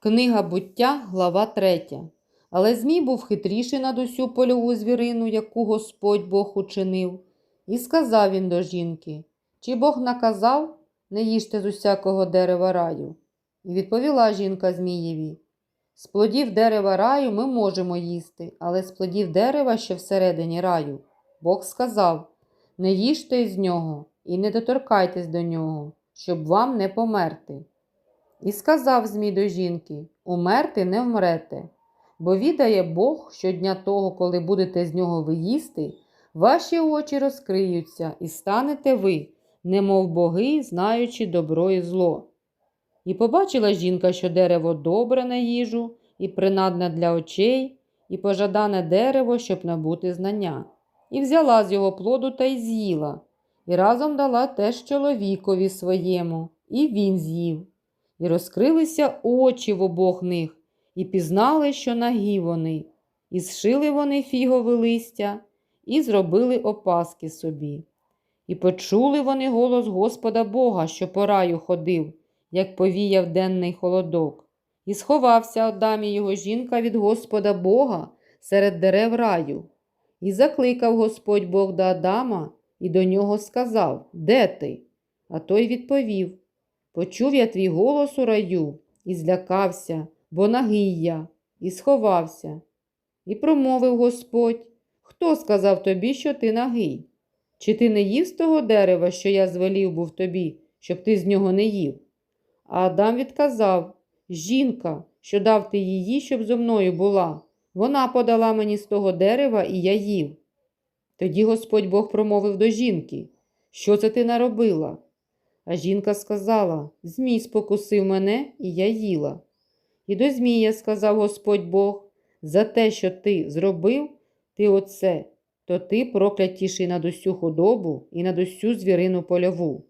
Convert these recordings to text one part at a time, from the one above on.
Книга буття, глава 3. Але Змій був хитріший над усю польову звірину, яку Господь Бог учинив. І сказав він до жінки: Чи Бог наказав, не їжте з усякого дерева раю? І відповіла жінка Змієві: З плодів дерева раю ми можемо їсти, але з плодів дерева, що всередині раю, Бог сказав: Не їжте із нього і не доторкайтесь до нього, щоб вам не померти. І сказав Змій до жінки: Умерти не вмрете, бо відає Бог, що дня того, коли будете з нього ви їсти, ваші очі розкриються, і станете ви, немов боги, знаючи добро і зло. І побачила жінка, що дерево добре на їжу, і принадне для очей, і пожадане дерево, щоб набути знання, і взяла з його плоду та й з'їла, і разом дала теж чоловікові своєму, і він з'їв. І розкрилися очі в обох них, і пізнали, що нагі вони, і зшили вони фігове листя, і зробили опаски собі. І почули вони голос Господа Бога, що по раю ходив, як повіяв денний холодок. І сховався Адам і його жінка від Господа Бога серед дерев раю. І закликав Господь Бог до Адама і до нього сказав: Де ти? А той відповів: Почув я твій голос у раю і злякався, бо нагий я, і сховався. І промовив Господь: Хто сказав тобі, що ти нагий? Чи ти не їв з того дерева, що я звелів був тобі, щоб ти з нього не їв? А Адам відказав: Жінка, що дав ти її, щоб зо мною була, вона подала мені з того дерева, і я їв. Тоді Господь Бог промовив до жінки: Що це ти наробила? А жінка сказала: Змій спокусив мене, і я їла. І до Змія сказав Господь Бог: за те, що ти зробив, ти оце, то ти проклятіший над усю худобу і над усю звірину польову.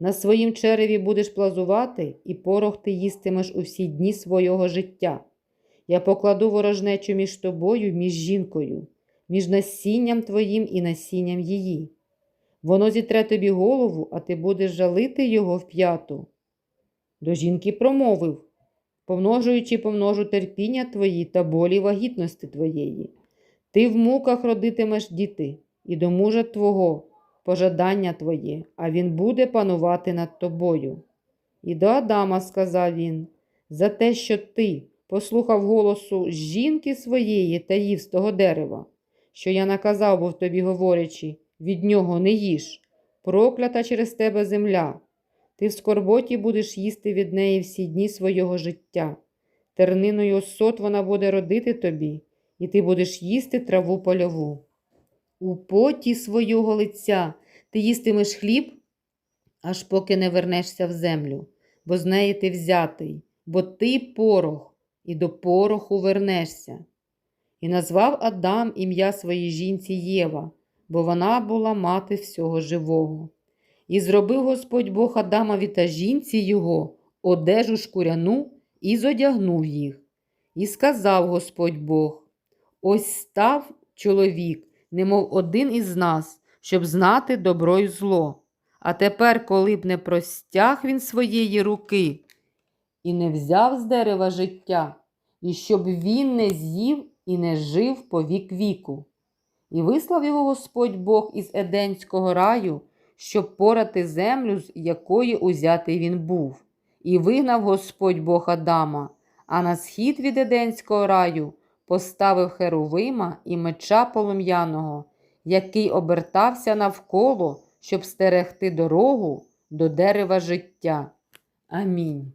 На своїм череві будеш плазувати, і порох ти їстимеш у всі дні свого життя. Я покладу ворожнечу між тобою, між жінкою, між насінням твоїм і насінням її. Воно зітре тобі голову, а ти будеш жалити його в п'яту. До жінки промовив, помножуючи помножу терпіння твої та болі вагітності твоєї. Ти в муках родитимеш діти, і до мужа твого пожадання твоє, а він буде панувати над тобою. І до Адама сказав він, за те, що ти послухав голосу жінки своєї та їв з того дерева, що я наказав був тобі, говорячи, від нього не їж, проклята через тебе земля. Ти в скорботі будеш їсти від неї всі дні свого життя. Терниною осот вона буде родити тобі, і ти будеш їсти траву польову. У поті свого лиця ти їстимеш хліб, аж поки не вернешся в землю, бо з неї ти взятий, бо ти порох, і до пороху вернешся. І назвав Адам ім'я своїй жінці Єва, бо вона була мати всього живого. І зробив Господь Бог Адамові та жінці його одежу шкуряну і зодягнув їх. І сказав Господь Бог: Ось став чоловік, немов один із нас, щоб знати добро й зло. А тепер, коли б не простяг він своєї руки і не взяв з дерева життя, і щоб він не з'їв і не жив по вік віку. І вислав його Господь Бог із Еденського раю, щоб порати землю, з якої узятий він був, і вигнав Господь Бог Адама, а на схід від Еденського раю поставив Херовима і меча полум'яного, який обертався навколо, щоб стерегти дорогу до дерева життя. Амінь.